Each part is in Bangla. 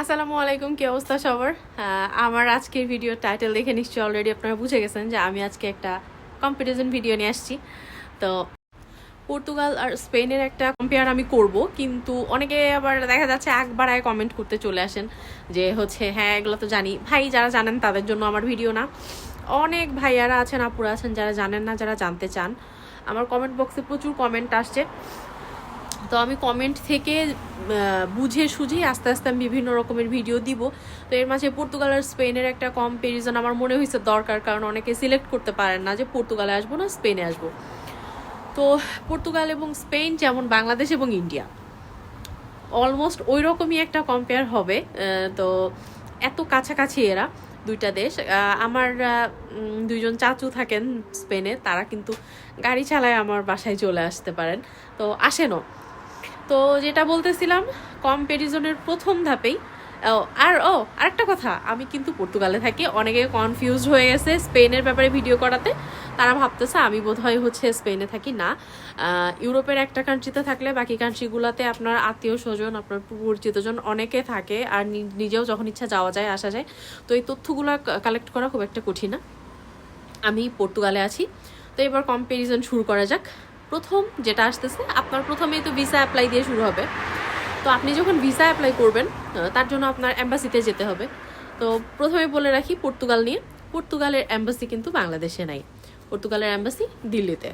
আসসালামু আলাইকুম, কি অবস্থা সবার? আমার আজকের ভিডিও টাইটেল দেখে নিশ্চয়ই অলরেডি আপনারা বুঝে গেছেন যে আমি আজকে একটা কম্পিটিশন ভিডিও নিয়ে আসছি। তো পর্তুগাল আর স্পেনের একটা কম্পেয়ার আমি করব, কিন্তু অনেকে আবার দেখা যাচ্ছে একবার আগে কমেন্ট করতে চলে আসেন যে হচ্ছে হ্যাঁ এগুলো তো জানি। ভাই, যারা জানেন তাদের জন্য আমার ভিডিও না। অনেক ভাইয়ারা আছেন, আপুরা আছেন, যারা জানেন না, যারা জানতে চান। আমার কমেন্ট বক্সে প্রচুর কমেন্ট আসছে। তো আমি কমেন্ট থেকে বুঝে সুঝে আস্তে আস্তে আমি বিভিন্ন রকমের ভিডিও দিব। তো এর মাঝে পর্তুগাল আর স্পেনের একটা কম্পারিজন আমার মনে হয়েছে দরকার, কারণ অনেকে সিলেক্ট করতে পারেন না যে পর্তুগালে আসব না স্পেনে আসব। তো পর্তুগাল এবং স্পেন যেমন বাংলাদেশ এবং ইন্ডিয়া অলমোস্ট ওই রকমই একটা কম্পেয়ার হবে। তো এত কাছাকাছি এরা দুইটা দেশ। আমার দুইজন চাচু থাকেন স্পেনে তারা কিন্তু গাড়ি চালায় আমার বাসায় চলে আসতে পারেন। তো আসেনও। তো যেটা বলতেছিলাম কম্প্যারিজনের প্রথম ধাপেই আর, ও, আরেকটা কথা, আমি কিন্তু পর্তুগালে থাকি, অনেকে কনফিউজ হয়ে গেছে স্পেনের ব্যাপারে ভিডিও করাতে, তারা ভাবতেছে আমি বোধহয় হচ্ছে স্পেনে থাকি, না। ইউরোপের একটা কান্ট্রিতে থাকলে বাকি কান্ট্রিগুলোতে আপনার আত্মীয় স্বজন আপনার পরিচিতজন অনেকে থাকে, আর নিজেও যখন ইচ্ছা যাওয়া যায়, আসা যায়। তো এই তথ্যগুলো কালেক্ট করা খুব একটা কঠিন না। আমি পর্তুগালে আছি। তো এবার কম্প্যারিজন শুরু করা যাক। প্রথম যেটা আসতেছে, আপনার প্রথমেই তো ভিসা অ্যাপ্লাই দিয়ে শুরু হবে। তো আপনি যখন ভিসা অ্যাপ্লাই করবেন তার জন্য আপনার অ্যাম্বাসিতে যেতে হবে। তো প্রথমে বলে রাখি পর্তুগাল নিয়ে। পর্তুগালের অ্যাম্বাসি কিন্তু বাংলাদেশে নাই। পর্তুগালের অ্যাম্বাসি দিল্লিতে।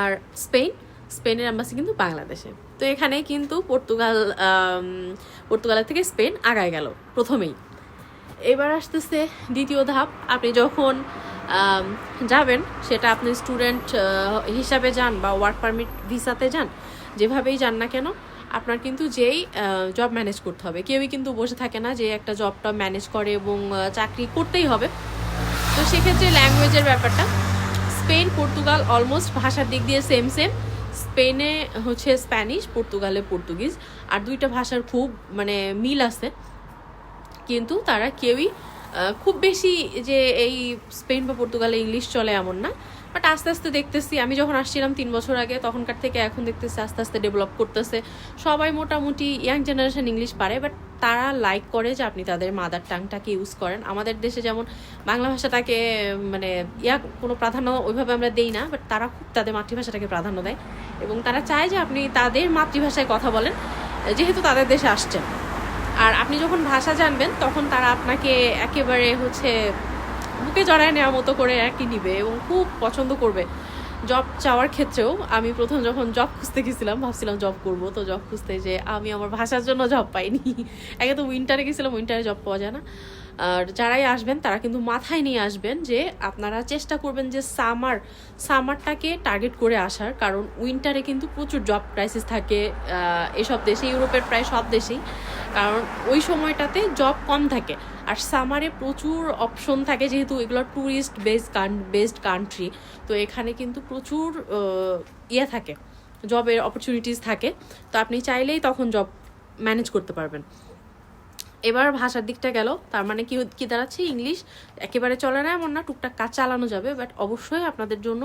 আর স্পেন, স্পেনের অ্যাম্বাসি কিন্তু বাংলাদেশে। তো এখানে কিন্তু পর্তুগাল পর্তুগালের থেকে স্পেন আগায় গেল প্রথমেই। এবার আসতেছে দ্বিতীয় ধাপ। আপনি যখন যাবেন, সেটা আপনি স্টুডেন্ট হিসাবে যান বা ওয়ার্ক পারমিট ভিসাতে যান, যেভাবেই যান না কেন, আপনার কিন্তু যেই জব ম্যানেজ করতে হবে। কেউই কিন্তু বসে থাকে না যে একটা জবটা ম্যানেজ করে এবং চাকরি করতেই হবে। তো সেক্ষেত্রে ল্যাঙ্গুয়েজের ব্যাপারটা স্পেন পর্তুগাল অলমোস্ট ভাষার দিক দিয়ে সেম সেম স্পেনে হচ্ছে স্প্যানিশ পর্তুগালে পর্তুগিজ আর দুইটা ভাষার খুব মানে মিল আছে। কিন্তু তারা কেউই খুব বেশি যে এই স্পেন বা পর্তুগালে ইংলিশ চলে এমন না বাট আস্তে আস্তে দেখতেছি। আমি যখন আসছিলাম তিন বছর আগে, তখনকার থেকে এখন দেখতেছি আস্তে আস্তে ডেভেলপ করতেছে। সবাই মোটামুটি ইয়াং জেনারেশন ইংলিশ পারে বাট তারা লাইক করে যে আপনি তাদের মাদার টাংটাকে ইউজ করেন। আমাদের দেশে যেমন বাংলা ভাষাটাকে মানে ইয়া কোনো প্রাধান্য ওইভাবে আমরা দেই না বাট তারা খুব তাদের মাতৃভাষাটাকে প্রাধান্য দেয়। এবং তারা চায় যে আপনি তাদের মাতৃভাষায় কথা বলেন, যেহেতু তাদের দেশে আসছেন। আর আপনি যখন ভাষা জানবেন, তখন তারা আপনাকে একেবারে হচ্ছে বুকে জড়ায় নেওয়ার মতো করে আর কি নিবে এবং খুব পছন্দ করবে। জব চাওয়ার ক্ষেত্রেও আমি প্রথম যখন জব খুঁজতে গেছিলাম, ভাবছিলাম জব করব। তো জব খুঁজতে যে আমি আমার ভাষার জন্য জব পাইনি। একে তো উইন্টারে গেছিলাম উইন্টারে জব পাওয়া যায় না। আর যারাই আসবেন, তারা কিন্তু মাথায় নিয়ে আসবেন যে আপনারা চেষ্টা করবেন যে সামার, সামারটাকে টার্গেট করে আসার। কারণ উইন্টারে কিন্তু প্রচুর জব ক্রাইসিস থাকে এসব দেশে ইউরোপের প্রায় সব দেশেই। কারণ ওই সময়টাতে জব কম থাকে। আর সামারে প্রচুর অপশন থাকে যেহেতু এগুলো ট্যুরিস্ট বেসড বেসড কান্ট্রি তো এখানে কিন্তু প্রচুর ইয়ে থাকে জবের অপরচুনিটিস থাকে। তো আপনি চাইলেই তখন জব ম্যানেজ করতে পারবেন। এবার ভাষার দিকটা গেল। তার মানে কি কি দাঁড়াচ্ছে? ইংলিশ একেবারে চলে না, এমন না, টুকটাক কাজ চালানো যাবে বাট অবশ্যই আপনাদের জন্য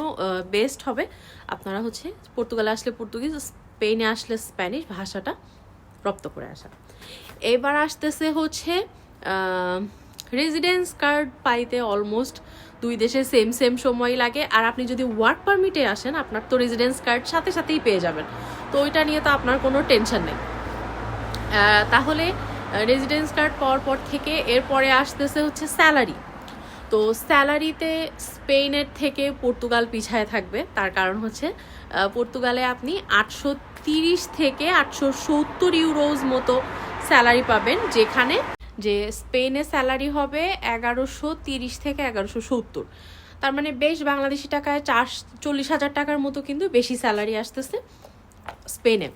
বেস্ট হবে। আপনারা হচ্ছে পর্তুগালে আসলে পর্তুগিজ স্পেনে আসলে স্প্যানিশ ভাষাটা রপ্ত করে আসা। এবার আসতেছে হচ্ছে রেজিডেন্স কার্ড পাইতে অলমোস্ট দুই দেশে সেম সেম সময় লাগে। আর আপনি যদি ওয়ার্ক পারমিটে আসেন, আপনার তো রেজিডেন্স কার্ড সাথে সাথেই পেয়ে যাবেন। তো ওইটা নিয়ে তো আপনার কোনো টেনশন নেই। তাহলে রেজিডেন্স কার্ড পাওয়ার পর থেকে এরপরে আসতেছে হচ্ছে স্যালারি তো স্যালারিতে স্পেনের থেকে পর্তুগাল পিছায় থাকবে। তার কারণ হচ্ছে পর্তুগালে আপনি আটশো তিরিশ থেকে আটশো সত্তর ইউরোজ মতো স্যালারি পাবেন, যেখানে যে স্পেনে স্যালারি হবে এগারোশো তিরিশ থেকে এগারোশো সত্তর। তার মানে বেশ বাংলাদেশি টাকায় চার চল্লিশ হাজার টাকার মতো কিন্তু বেশি স্যালারি আসতেছে স্পেনে।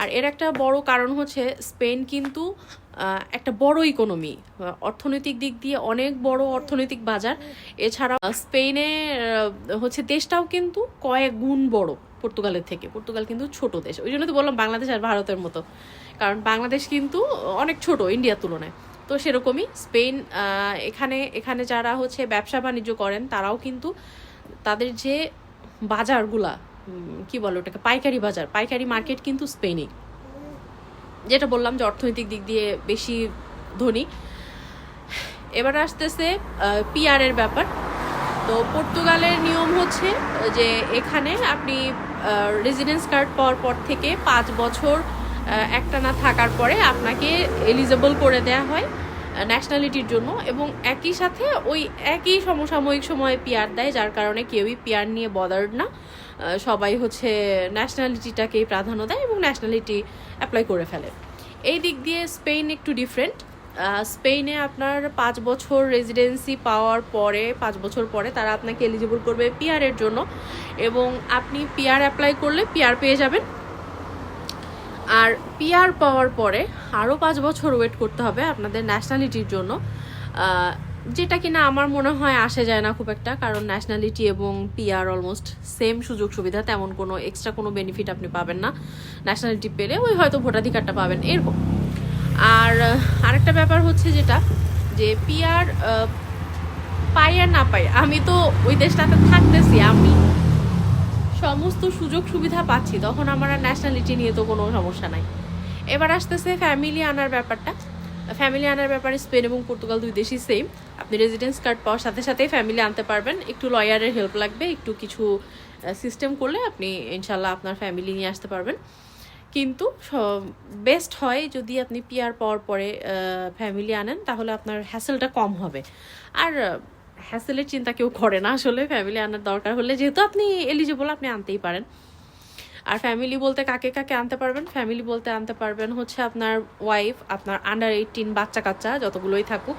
আর এর একটা বড় কারণ হচ্ছে, স্পেন কিন্তু একটা বড় ইকোনমি অর্থনৈতিক দিক দিয়ে অনেক বড় অর্থনৈতিক বাজার। এছাড়া স্পেনে হচ্ছে দেশটাও কিন্তু কয়েক গুণ বড় পর্তুগালের থেকে। পর্তুগাল কিন্তু ছোট দেশ। ওই জন্য তো বললাম বাংলাদেশ আর ভারতের মতো। কারণ বাংলাদেশ কিন্তু অনেক ছোট ইন্ডিয়ার তুলনায়। তো সেরকমই স্পেন এখানে এখানে যারা হচ্ছে ব্যবসা বাণিজ্য করেন, তারাও কিন্তু তাদের যে বাজারগুলা কি বলো ওটাকে? পাইকারি বাজার। পাইকারি মার্কেট কিন্তু স্পেনে যেটা বললাম যে অর্থনৈতিক দিক দিয়ে বেশি ধনী। এবার আসতেছে পিআর এর ব্যাপার। তো পর্তুগালের নিয়ম হচ্ছে যে এখানে আপনি রেজিডেন্স কার্ড পাওয়ার পর থেকে পাঁচ বছর একটানা থাকার পরে আপনাকে এলিজেবল করে দেয়া হয়। ন্যাশনালিটির জন্য এবং একই সাথে ওই একই সমসাময়িক সময়ে পিয়ার দেয়, যার কারণে কেউই পিয়ার নিয়ে বদার্ড না। সবাই হচ্ছে ন্যাশনালিটিটাকেই প্রাধান্য দেয় এবং ন্যাশনালিটি অ্যাপ্লাই করে ফেলে। এই দিক দিয়ে স্পেন একটু ডিফারেন্ট স্পেনে আপনার পাঁচ বছর রেজিডেন্সি পাওয়ার পরে, পাঁচ বছর পরে তারা আপনাকে এলিজিবল করবে পিয়ারের জন্য এবং আপনি পিয়ার অ্যাপ্লাই করলে পিয়ার পেয়ে যাবেন। আর পিআর পাওয়ার পরে আরও পাঁচ বছর ওয়েট করতে হবে আপনাদের ন্যাশনালিটির জন্য। যেটা কিনা আমার মনে হয় আসে যায় না খুব একটা, কারণ ন্যাশনালিটি এবং পিআর অলমোস্ট সেম সুযোগ সুবিধা, তেমন কোনো এক্সট্রা কোনো বেনিফিট আপনি পাবেন না। ন্যাশনালিটি পেলে ওই হয়তো ভোটাধিকারটা পাবেন, এরকম। আর আরেকটা ব্যাপার হচ্ছে যেটা, যে পিআর পাই আর না পাই, আমি তো ওই দেশটাতে থাকতেছি, আমি সমস্ত সুযোগ সুবিধা পাচ্ছি, তখন আমার আর ন্যাশনালিটি নিয়ে তো কোনো সমস্যা নাই। এবার আসতেছে ফ্যামিলি আনার ব্যাপারটা। ফ্যামিলি আনার ব্যাপারে স্পেন এবং পর্তুগাল দুই দেশই সেম আপনি রেজিডেন্স কার্ড পাওয়ার সাথে সাথেই ফ্যামিলি আনতে পারবেন। একটু লয়ারের হেল্প লাগবে, একটু কিছু সিস্টেম করলে আপনি ইনশাল্লাহ আপনার ফ্যামিলি নিয়ে আসতে পারবেন। কিন্তু বেস্ট হয় যদি আপনি পিয়ার পাওয়ার পরে ফ্যামিলি আনেন, তাহলে আপনার হ্যাসেলটা কম হবে। আর হ্যাসেলের চিন্তা কেউ করে না আসলে ফ্যামিলি আনার দরকার হলে। যেহেতু আপনি এলিজিবল আপনি আনতেই পারেন। আর ফ্যামিলি বলতে কাকে কাকে আনতে পারবেন? ফ্যামিলি বলতে আনতে পারবেন হচ্ছে আপনার ওয়াইফ আপনার আন্ডার এইটিন বাচ্চা কাচ্চা যতগুলোই থাকুক।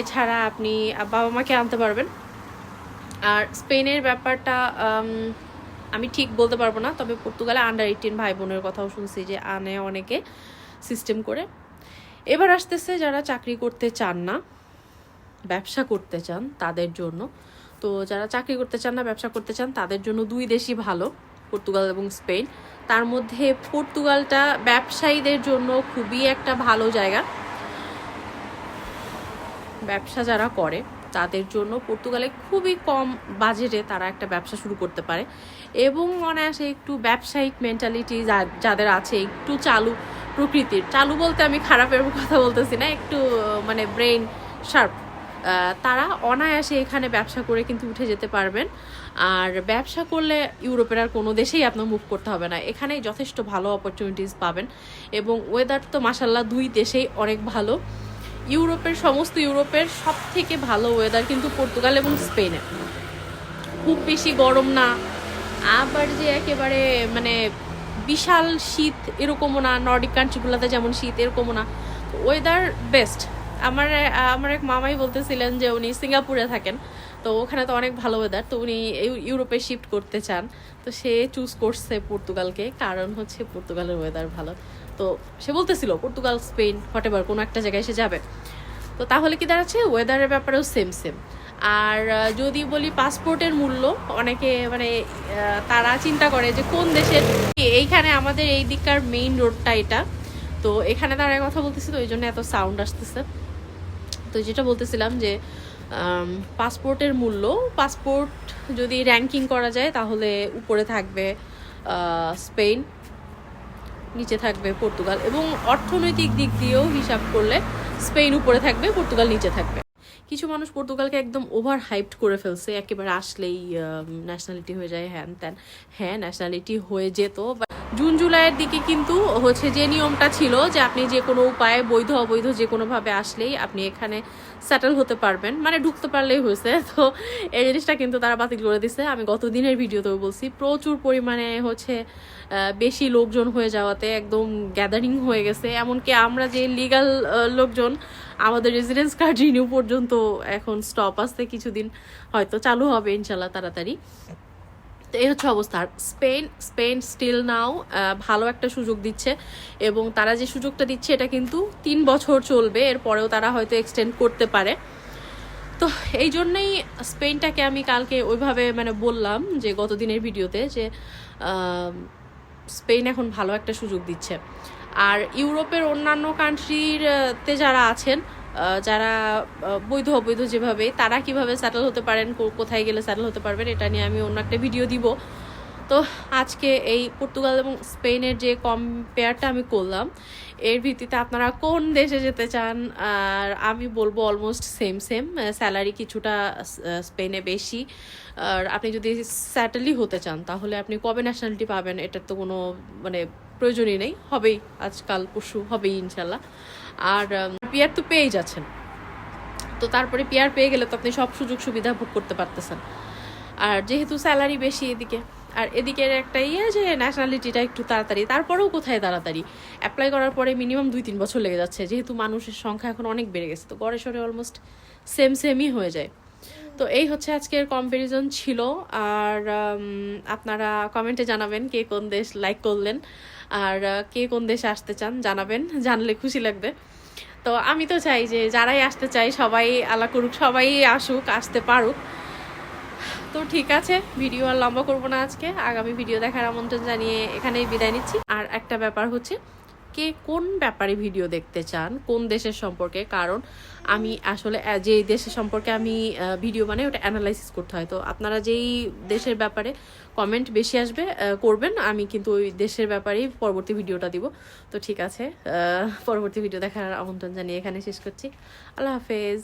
এছাড়া আপনি বাবা মাকে আনতে পারবেন। আর স্পেনের ব্যাপারটা আমি ঠিক বলতে পারব না, তবে পর্তুগালে আন্ডার এইটিন ভাই বোনের কথাও শুনছি যে আনে অনেকে সিস্টেম করে। এবার আসতেছে যারা চাকরি করতে চান না। ব্যবসা করতে চান তাদের জন্য। তো যারা চাকরি করতে চান না, ব্যবসা করতে চান, তাদের জন্য দুই দেশই ভালো, পর্তুগাল এবং স্পেন। তার মধ্যে পর্তুগালটা ব্যবসায়ীদের জন্য খুবই একটা ভালো জায়গা। ব্যবসা যারা করে, তাদের জন্য পর্তুগালে খুবই কম বাজেটে তারা একটা ব্যবসা শুরু করতে পারে। এবং অনায়াসে একটু ব্যবসায়িক মেন্টালিটি যাদের আছে, একটু চালু প্রকৃতির। চালু বলতে আমি খারাপের কথা বলতেছি না, একটু মানে ব্রেন শার্প তারা অনায়াসে এখানে ব্যবসা করে কিন্তু উঠে যেতে পারবেন। আর ব্যবসা করলে ইউরোপের আর কোনো দেশেই আপনার মুভ করতে হবে না। এখানেই যথেষ্ট ভালো অপরচুনিটিস পাবেন এবং ওয়েদার তো মাসাল্লাহ দুই দেশেই অনেক ভালো। ইউরোপের সমস্ত ইউরোপের সব থেকে ভালো ওয়েদার কিন্তু পর্তুগাল এবং স্পেনে। খুব বেশি গরম না, আবার যে একেবারে মানে বিশাল শীত এরকমও না নর্ডিক কান্ট্রিগুলোতে যেমন শীত এরকমও না। ওয়েদার বেস্ট আমার আমার এক মামাই বলতেছিলেন যে উনি সিঙ্গাপুরে থাকেন, তো ওখানে তো অনেক ভালো ওয়েদার তো উনি ইউ- ইউরোপে শিফট করতে চান, তো সে চুজ করছে পর্তুগালকে, কারণ হচ্ছে পর্তুগালের ওয়েদার ভালো। তো সে বলতেছিল, পর্তুগাল, স্পেন হটেবার কোনো একটা জায়গায় সে যাবে। তো তাহলে কি দাঁড়াচ্ছে? ওয়েদারের ব্যাপারেও সেম সেম আর, যদি বলি পাসপোর্টের মূল্য, অনেকে মানে তারা চিন্তা করে যে কোন দেশের, এইখানে আমাদের এই দিককার মেইন রোডটা এটা। তো এখানে দাঁড়ায় কথা বলতেছি, তো ওই জন্য এত সাউন্ড আসতেছে। তো যেটা বলতেছিলাম যে পাসপোর্টের মূল্য, পাসপোর্ট যদি র্যাঙ্কিং করা যায় তাহলে উপরে থাকবে স্পেন, নিচে থাকবে পর্তুগাল এবং অর্থনৈতিক দিক দিয়েও হিসাব করলে স্পেন উপরে থাকবে, পর্তুগাল নিচে থাকবে। কিছু মানুষ পর্তুগালকে একদম ওভার হাইপড করে ফেলছে, একেবারে আসলেই ন্যাশনালিটি হয়ে যায়, হ্যান ত্যান হ্যাঁ ন্যাশনালিটি হয়ে যেত জুন জুলাইয়ের দিকে কিন্তু হচ্ছে যে নিয়মটা ছিল যে আপনি যে কোনো উপায়ে বৈধ অবৈধ যে কোনোভাবে আসলেই আপনি এখানে সেটেল হতে পারবেন মানে ঢুকতে পারলেই হয়েছে, তো এই জিনিসটা কিন্তু তারা বাতিল করে দিছে। আমি গত দিনের ভিডিওতেও বলছি, প্রচুর পরিমাণে হচ্ছে বেশি লোকজন হয়ে যাওয়াতে একদম গ্যাদারিং হয়ে গেছে। এমনকি আমরা যে লিগাল লোকজন, আমাদের রেসিডেন্স কার্ড রিনিউ পর্যন্ত এখন স্টপ আসতে কিছুদিন। হয়তো চালু হবে ইনশাল্লাহ তাড়াতাড়ি। তো এই হচ্ছে অবস্থা। আর স্পেন স্পেন স্টিল নাও ভালো একটা সুযোগ দিচ্ছে এবং তারা যে সুযোগটা দিচ্ছে এটা কিন্তু তিন বছর চলবে। এরপরেও তারা হয়তো এক্সটেন্ড করতে পারে। তো এই জন্যই স্পেনটাকে আমি কালকে ওইভাবে মানে বললাম যে গত দিনের ভিডিওতে যে স্পেন এখন ভালো একটা সুযোগ দিচ্ছে। আর ইউরোপের অন্যান্য কান্ট্রির তে যারা আছেন যারা বৈধ অবৈধ যেভাবে, তারা কীভাবে স্যাটেল হতে পারেন কোথায় গেলে স্যাটেল হতে পারবেন, এটা নিয়ে আমি অন্য একটা ভিডিও দিব। তো আজকে এই পর্তুগাল এবং স্পেনের যে কম্পেয়ারটা আমি করলাম এর ভিত্তিতে আপনারা কোন দেশে যেতে চান? আর আমি বলব অলমোস্ট সেম সেম স্যালারি কিছুটা স্পেনে বেশি। আর আপনি যদি স্যাটেলই হতে চান, তাহলে আপনি কবে ন্যাশনালিটি পাবেন? এটার তো কোনো মানে প্রয়োজনই নেই। হবেই আজকাল, পরশু, হবেই ইনশাল্লাহ আর পিয়ার তো পেয়েই যাচ্ছেন। তো তারপরে পিয়ার পেয়ে গেলে তো আপনি সব সুযোগ সুবিধা ভোগ করতে পারতেছেন। আর যেহেতু স্যালারি বেশি এদিকে আর এদিকের একটা ইয়ে যে ন্যাশনালিটিটা একটু তাড়াতাড়ি, তারপরেও কোথায় তাড়াতাড়ি? অ্যাপ্লাই করার পরে মিনিমাম দুই তিন বছর লেগে যাচ্ছে, যেহেতু মানুষের সংখ্যা এখন অনেক বেড়ে গেছে, তো গড়ে সরে অলমোস্ট সেম সেমই হয়ে যায়। তো এই হচ্ছে আজকের কম্প্যারিজন ছিল, আর আপনারা কমেন্টে জানাবেন কে কোন দেশ লাইক করলেন, আর কে কোন দেশে আসতে চান, জানাবেন, জানলে খুশি লাগবে। তো আমি তো চাই যে যারাই আসতে চাই সবাই আলা করুক, সবাই আসুক, আসতে পারুক। তো ঠিক আছে, ভিডিও আর লম্বা করব না আজকে। আগামী ভিডিও দেখার আমন্ত্রণ জানিয়ে এখানেই বিদায় নিচ্ছি। আর একটা ব্যাপার হচ্ছে, কে কোন ব্যাপারে ভিডিও দেখতে চান, কোন দেশের সম্পর্কে? কারণ আমি আসলে যে দেশের সম্পর্কে আমি ভিডিও মানে ওটা অ্যানালাইসিস করতে হয়। তো আপনারা যেই দেশের ব্যাপারে কমেন্ট বেশি আসবে করবেন, আমি কিন্তু ওই দেশের ব্যাপারেই পরবর্তী ভিডিওটা দিব। তো ঠিক আছে পরবর্তী ভিডিও দেখার আমন্ত্রণ জানিয়ে এখানে শেষ করছি। আল্লাহ হাফেজ।